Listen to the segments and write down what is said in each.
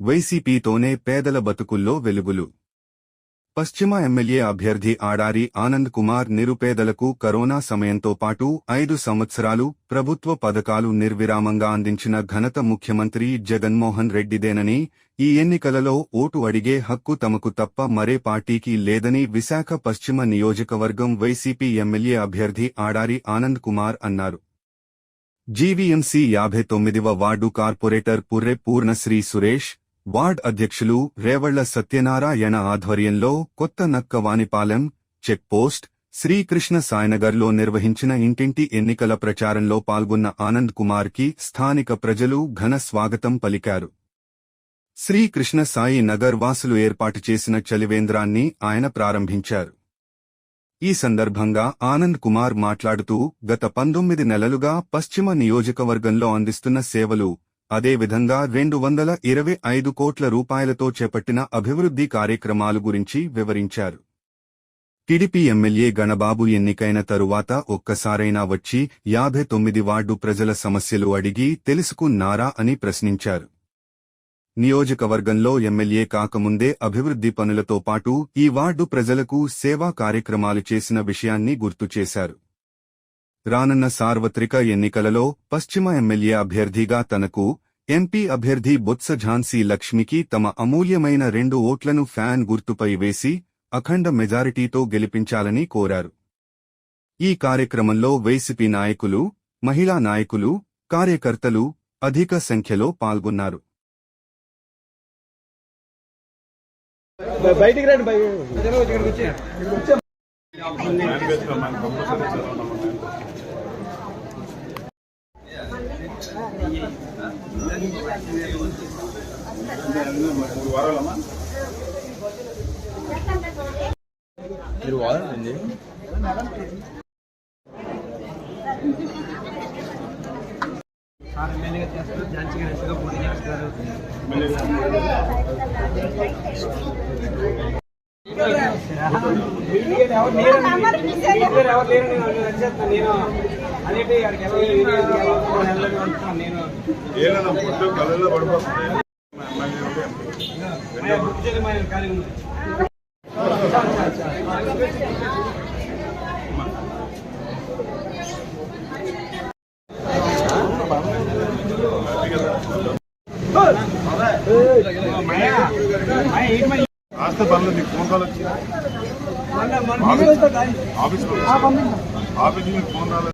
వైసీపీతోనే పేదల బతుకుల్లో వెలుగులు. పశ్చిమ ఎమ్మెల్యే అభ్యర్థి ఆడారి ఆనంద్ కుమార్ నిరుపేదలకు కరోనా సమయంతో పాటు ఐదు సంవత్సరాలు ప్రభుత్వ పథకాలు నిర్విరామంగా అందించిన ఘనత ముఖ్యమంత్రి జగన్మోహన్ రెడ్డిదేనని ఈ ఎన్నికలలో ఓటు అడిగే హక్కు తమకు తప్ప మరే పార్టీకి లేదని విశాఖ పశ్చిమ నియోజకవర్గం వైసీపీ ఎమ్మెల్యే అభ్యర్థి ఆడారి ఆనంద్ కుమార్ అన్నారు. జీవీఎంసీ యాభై తొమ్మిదివ ward corporator Purre Purnasri Suresh ward అధ్యక్షులు రేవళ్ళ సత్యనారాయణ ఆధ్వర్యంలో కొత్త నక్కవానిపాలెం చెక్ పోస్ట్ శ్రీకృష్ణ సాయనగర్లో నిర్వహించిన ఇంటింటి ఎన్నికల ప్రచారంలో పాల్గొన్న ఆనంద్ కుమార్కి స్థానిక ప్రజలు ఘన స్వాగతం పలికారు. శ్రీకృష్ణ సాయి నగర్ వాసులు ఏర్పాటు చేసిన చలివేంద్రాన్ని ఆయన ప్రారంభించారు. ఈ సందర్భంగా ఆనంద్ కుమార్ మాట్లాడుతూ గత పంతొమ్మిది నెలలుగా పశ్చిమ నియోజకవర్గంలో అందిస్తున్న సేవలు అదేవిధంగా రెండు వందల ఇరవై ఐదు కోట్ల రూపాయలతో చేపట్టిన అభివృద్ధి కార్యక్రమాలు గురించి వివరించారు. టిడిపి ఎమ్మెల్యే గణబాబు ఎన్నికైన తరువాత ఒక్కసారైనా వచ్చి యాభై తొమ్మిది వార్డు ప్రజల సమస్యలు అడిగి తెలుసుకున్నారా అని ప్రశ్నించారు. నియోజకవర్గంలో ఎమ్మెల్యే కాకముందే అభివృద్ధి పనులతో పాటు ఈ వార్డు ప్రజలకు సేవా కార్యక్రమాలు చేసిన విషయాన్ని గుర్తు చేశారు. రానున్న సార్వత్రిక ఎన్నికలలో పశ్చిమ ఎమ్మెల్యే అభ్యర్థిగా తనకు ఎంపీ అభ్యర్థి బొత్స ఝాన్సీ లక్ష్మికి తమ అమూల్యమైన రెండు ఓట్లను ఫ్యాన్ గుర్తుపై వేసి అఖండ మెజారిటీతో గెలిపించాలని కోరారు. ఈ కార్యక్రమంలో వైసీపీ నాయకులు మహిళా నాయకులు కార్యకర్తలు అధిక సంఖ్యలో పాల్గొన్నారు బయటికి రండి బయ ఇక్కడికి వచ్చి ఇక్కడికి వచ్చి మీరు వాడండి ఎమ్మెల్యేగా చేస్తారు ఝాన్సీ గణేష్గా పోటీ చేస్తారు ఎవరు లేరు నేను నేను కాస్త పనులు మీకు ఫోన్ కాల్ వచ్చి మొన్న మొన్న ఆఫీస్ మీకు ఫోన్ రాలేదు.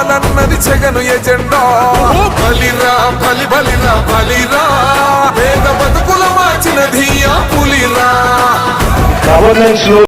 ఇవ్వాలన్నది జగను ఎజెండా. బలిరా బలి బలిరా బలిరా. పేద బతుకుల మార్చిన ధీయా పులిరా. గవర్నెన్స్లో